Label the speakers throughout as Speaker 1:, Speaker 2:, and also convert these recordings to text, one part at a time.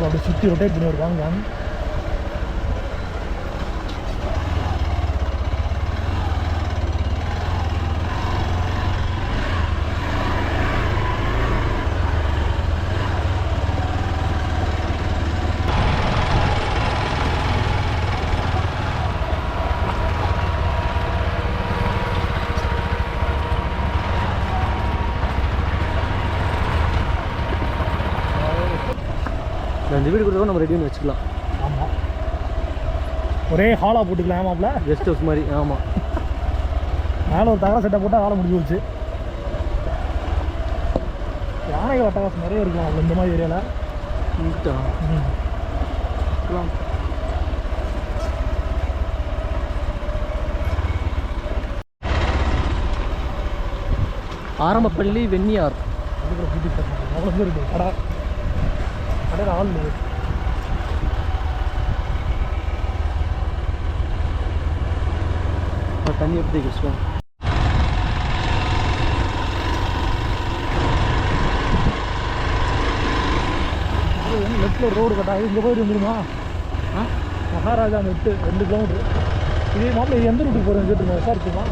Speaker 1: அப்புறம் அப்படியே சுற்றி ரொட்டேட் பண்ணி வருவாங்க
Speaker 2: இந்த வீடு கூட நம்ம ரெடி பண்ணி வச்சுக்கலாம்.
Speaker 1: ஆமாம் ஒரே ஹாலாக போட்டுக்கலாம் ஏமாப்ல
Speaker 2: கெஸ்ட் ஹவுஸ் மாதிரி ஆமாம்
Speaker 1: மேலே ஒரு தகர செட்டை போட்டால் வேலை முடிஞ்சு போச்சு. யானைகள் அட்டகாசம் நிறைய இருக்கும் அவ்வளோ இந்த மாதிரி ஏரியாவில்
Speaker 2: ஆரம்பப்பள்ளி வெண்ணியார்.
Speaker 1: அவ்வளோ பேர் இருக்குது கடை. கடையில் ஆள்
Speaker 2: தண்ணி எப்படி கஷ்டம்
Speaker 1: லெஃப்டில் ரோடு கட்டாது இங்கே போயிட்டு வந்துருமா?
Speaker 2: ஆ?
Speaker 1: மகாராஜா நெட்டு ரெண்டு கிலோமீட்டர். இதே மாப்பிள்ள இது எந்த ரூட்டுக்கு போகிறேன் கேட்டுருமா விசாரிச்சுமா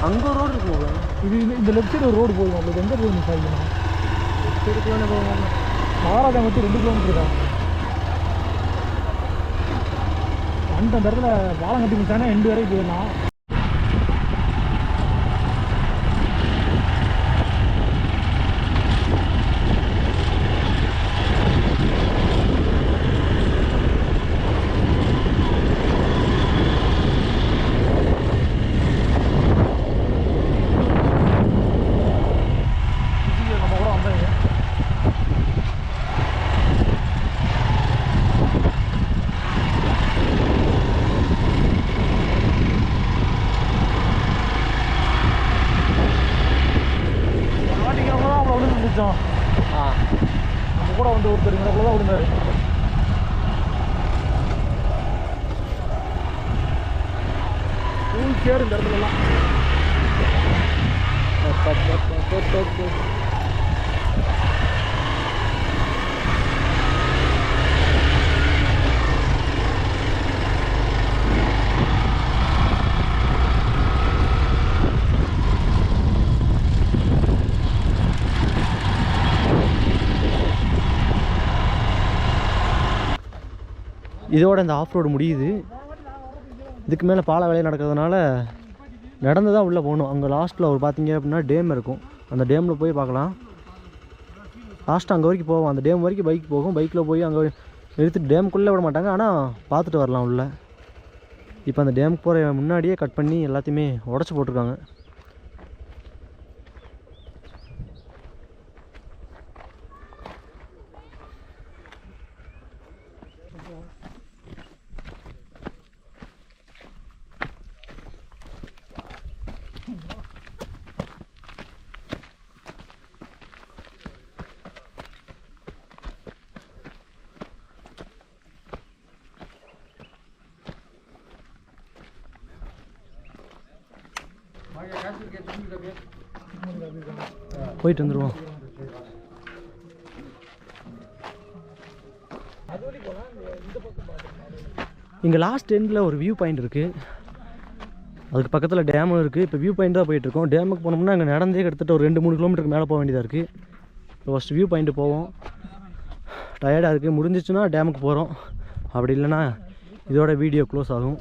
Speaker 2: அங்கே ரோடு இருக்குங்க
Speaker 1: இது இந்த- லெஃப்ட் சைடு ஒரு ரோடு மாப்பிள்ள. இது எங்கே போகுது விசாரிக்கணும்?
Speaker 2: திருப்பியான போவாங்க
Speaker 1: மகாராஜா மட்டும் ரெண்டு கிலோமீட்டர் தான் அந்த இடத்துல வாழங்கட்டி கட்டி முடிச்சானே ரெண்டு வரைக்கும் போயிடலாம் இது நம்ம கூட வந்தாங்க மாட்டிக்கிறவங்க தான் அவ்வளோ விழுந்து முடிச்சோம்
Speaker 2: ஆ
Speaker 1: நம்ம கூட வந்து ஒருத்தர் இங்கே தான் விழுந்தாரு ஃபுல் கேர் இந்த இடத்துலலாம்
Speaker 2: இதோட இந்த ஆஃப் ரோடு முடியுது. இதுக்கு மேலே பாலை வேலையை நடக்கிறதுனால நடந்து தான் உள்ளே போகணும். அங்கே லாஸ்ட்டில் ஒரு பார்த்தீங்க அப்படின்னா டேம் இருக்கும். அந்த டேமில் போய் பார்க்கலாம். லாஸ்ட்டு அங்கே வரைக்கும் போவோம். அந்த டேம் வரைக்கும் பைக் போகும். பைக்கில் போய் அங்கே நிறுத்திட்டு டேமுக்குள்ளே விட மாட்டாங்க. ஆனால் பார்த்துட்டு வரலாம் உள்ளே. இப்போ அந்த டேமுக்கு போகிற முன்னாடியே கட் பண்ணி எல்லாத்தையுமே உடச்சி போட்டிருக்காங்க. போயிட்டு வந்துடுவோம் இங்கே லாஸ்ட் எண்டில் ஒரு வியூ பாயிண்ட் இருக்குது அதுக்கு பக்கத்தில் டேமும் இருக்குது இப்போ வியூ பாயிண்ட் தான் போயிட்டுருக்கோம் டேமுக்கு போனோம்னா அங்கே நடந்தே கிட்டத்தட்ட ஒரு ரெண்டு மூணு கிலோமீட்டருக்கு மேலே போக வேண்டியதாக இருக்குது இப்போ ஃபஸ்ட் வியூ பாயிண்ட்டு போவோம் டயர்டாக இருக்குது முடிஞ்சிச்சுன்னா டேமுக்கு போகிறோம் அப்படி இல்லைன்னா இதோட வீடியோ க்ளோஸ் ஆகும்.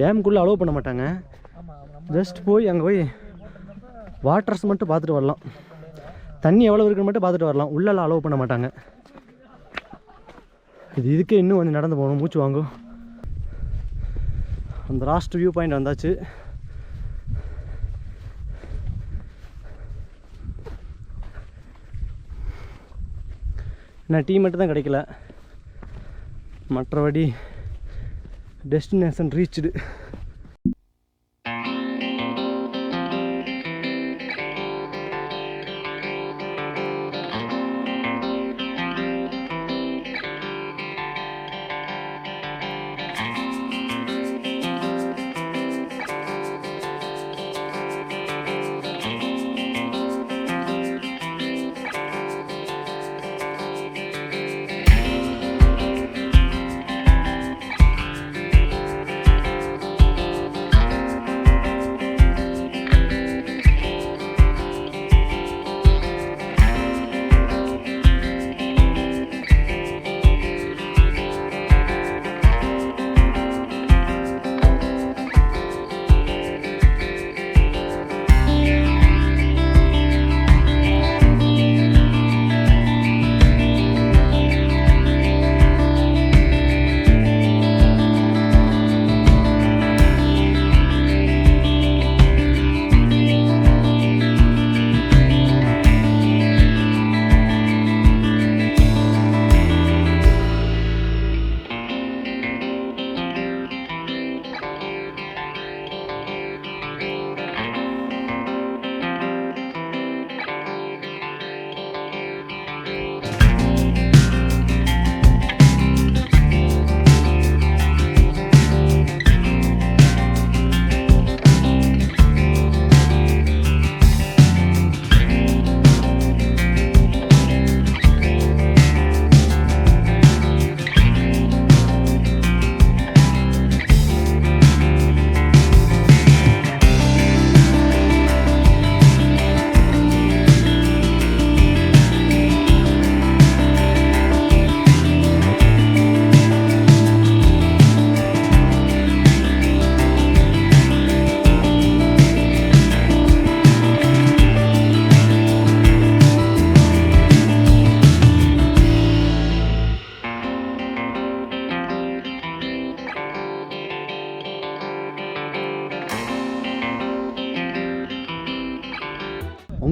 Speaker 2: டேமுக்குள்ளே அலோவ் பண்ண மாட்டாங்க. ஜஸ்ட் போய் அங்கே போய் வாட்டர்ஸ் மட்டும் பார்த்துட்டு வரலாம். தண்ணி எவ்வளோ இருக்குன்னு மட்டும் பார்த்துட்டு வரலாம். உள்ளெல்லாம் அலோவ் பண்ண மாட்டாங்க. இது இதுக்கே இன்னும் கொஞ்சம் நடந்து போகணும். மூச்சு வாங்கும் அந்த லாஸ்ட் வியூ பாயிண்ட் வந்தாச்சு. நான் டீ மட்டும் தான் கிடைக்கல. மற்றபடி destination reached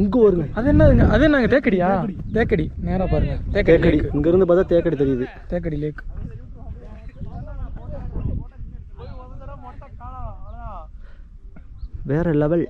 Speaker 2: அங்கே வருங்க
Speaker 3: அது என்னதுங்க? அது என்னங்க? தேக்கடியா? தேக்கடி. நேரா பாருங்க. தேக்கடி
Speaker 2: இங்கேருந்து பார்த்தா தேக்கடி தெரியுது.
Speaker 3: தேக்கடி லேக்.
Speaker 2: வேற லெவல்.